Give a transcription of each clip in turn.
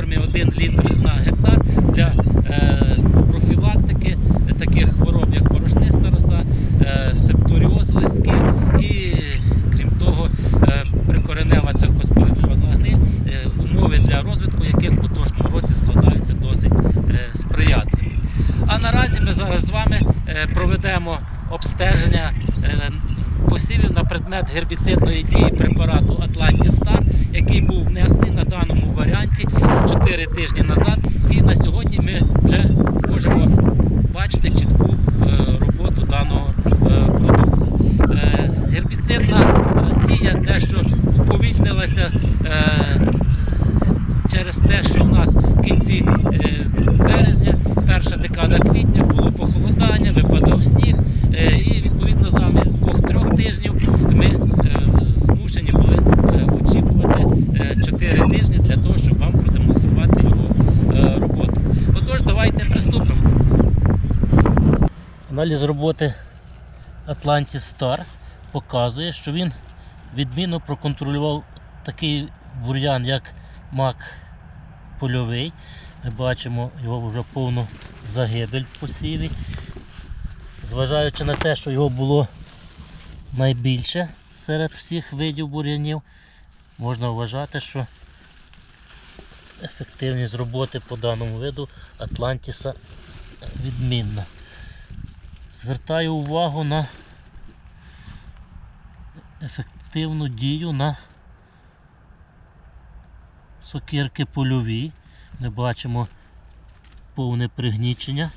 нормі 1 літр на гектар для е, профілактики таких хвороб, як порошниста роса, е, септуріоз листків і крім того, е, прикоренева церквоспоридова гни, умови для розвитку, яких в поточному році складаються досить сприятливі. А наразі ми зараз з вами проведемо обстеження посівів на предмет гербіцидної дії препарату Атлантістар, який був внесений на даний варіанті 4 тижні назад. Давайте приступимо. Аналіз роботи Atlantis Star показує, що він відмінно проконтролював такий бур'ян, як мак польовий. Ми бачимо його вже повну загибель в посіві. Зважаючи на те, що його було найбільше серед всіх видів бур'янів, можна вважати, що ефективність роботи по даному виду Атлантіса відмінна. Звертаю увагу на ефективну дію на сокирки польові. Ми бачимо повне пригнічення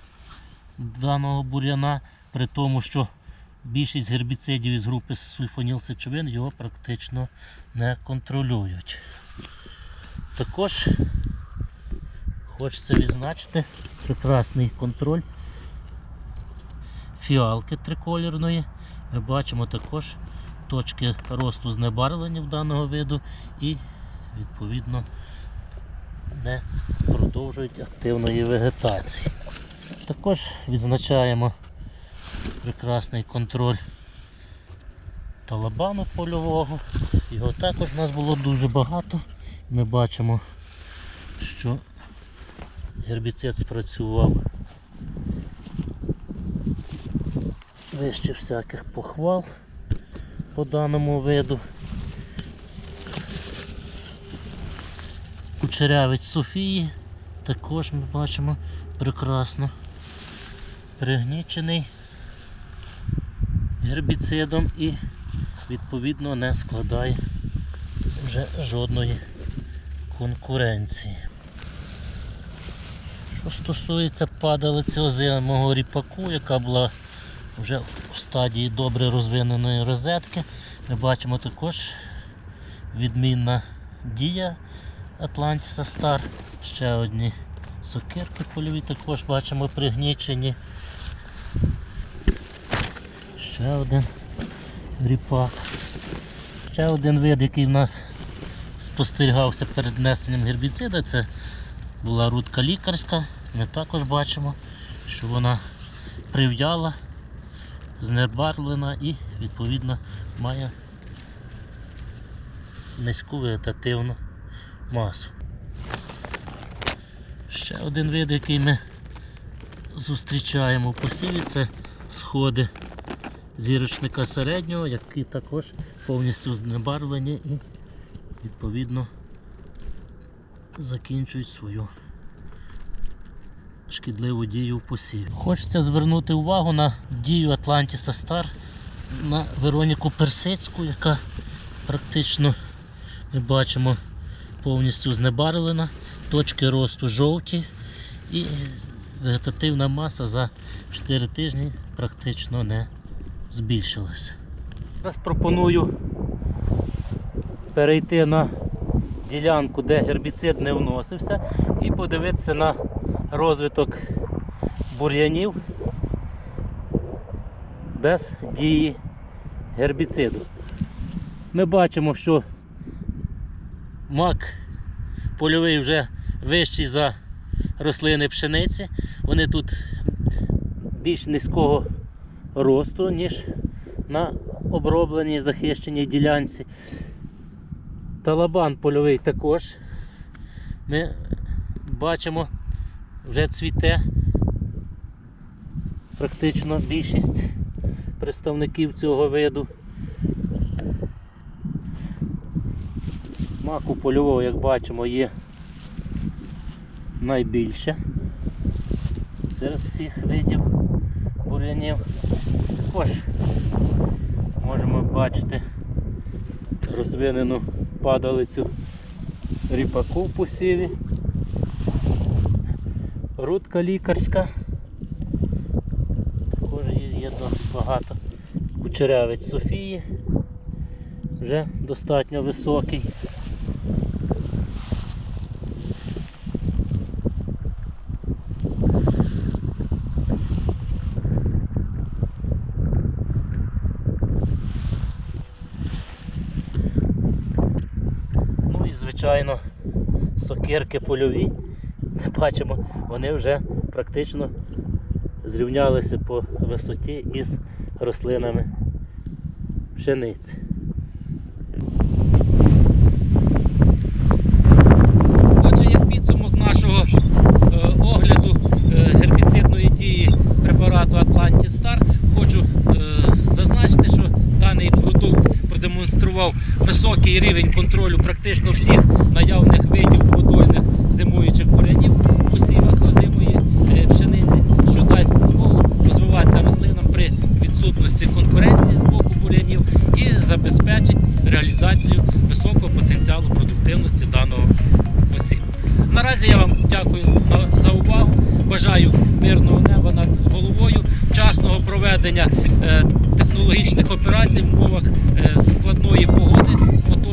даного бур'яна, при тому, що більшість гербіцидів із групи сульфонілсечовин його практично не контролюють. Також хочеться відзначити прекрасний контроль фіалки триколірної. Ми бачимо також точки росту знебарвлення даного виду і відповідно не продовжують активної вегетації. Також відзначаємо прекрасний контроль талабану польового. Його також у нас було дуже багато. Ми бачимо, що гербіцид спрацював вище всяких похвал по даному виду. Кучерявець Софії також ми бачимо прекрасно пригнічений гербіцидом і відповідно не складає вже жодної конкуренції. Що стосується падалиці озимого ріпаку, яка була вже в стадії добре розвиненої розетки, ми бачимо також відмінна дія Атлантіса Стар. Ще одні сокирки польові також бачимо пригнічені. Ще один ріпак. Ще один вид, який в нас спостерігався перед внесенням гербіцида, це була рудка лікарська. Ми також бачимо, що вона прив'яла, знебарвлена і відповідно має низьку вегетативну масу. Ще один вид, який ми зустрічаємо в посіві, це сходи зірочника середнього, які також повністю знебарвлені і відповідно закінчують свою шкідливу дію в посіві. Хочеться звернути увагу на дію Атлантіса Стар на Вероніку Персицьку, яка практично ми бачимо повністю знебарвлена, точки росту жовті і вегетативна маса за 4 тижні практично не збільшилася. Зараз пропоную перейти на ділянку, де гербіцид не вносився, і подивитися на розвиток бур'янів без дії гербіциду. Ми бачимо, що мак польовий вже вищий за рослини пшениці. Вони тут більш низького росту, ніж на обробленій захищеній ділянці. Талабан польовий також. Ми бачимо, вже цвіте практично більшість представників цього виду. Маку польового, як бачимо, є найбільше серед всіх видів бур'янів. Також можемо бачити розвинену падалицю ріпаку в посіві. Рудка лікарська. Також є, є досить багато. Кучерявець Софії. Вже достатньо високий. Ну і звичайно сокирки польові. Ми бачимо, вони вже практично зрівнялися по висоті із рослинами пшениці. Дякую за увагу. Бажаю мирного неба над головою, вчасного проведення е, технологічних операцій в умовах е, складної погоди. От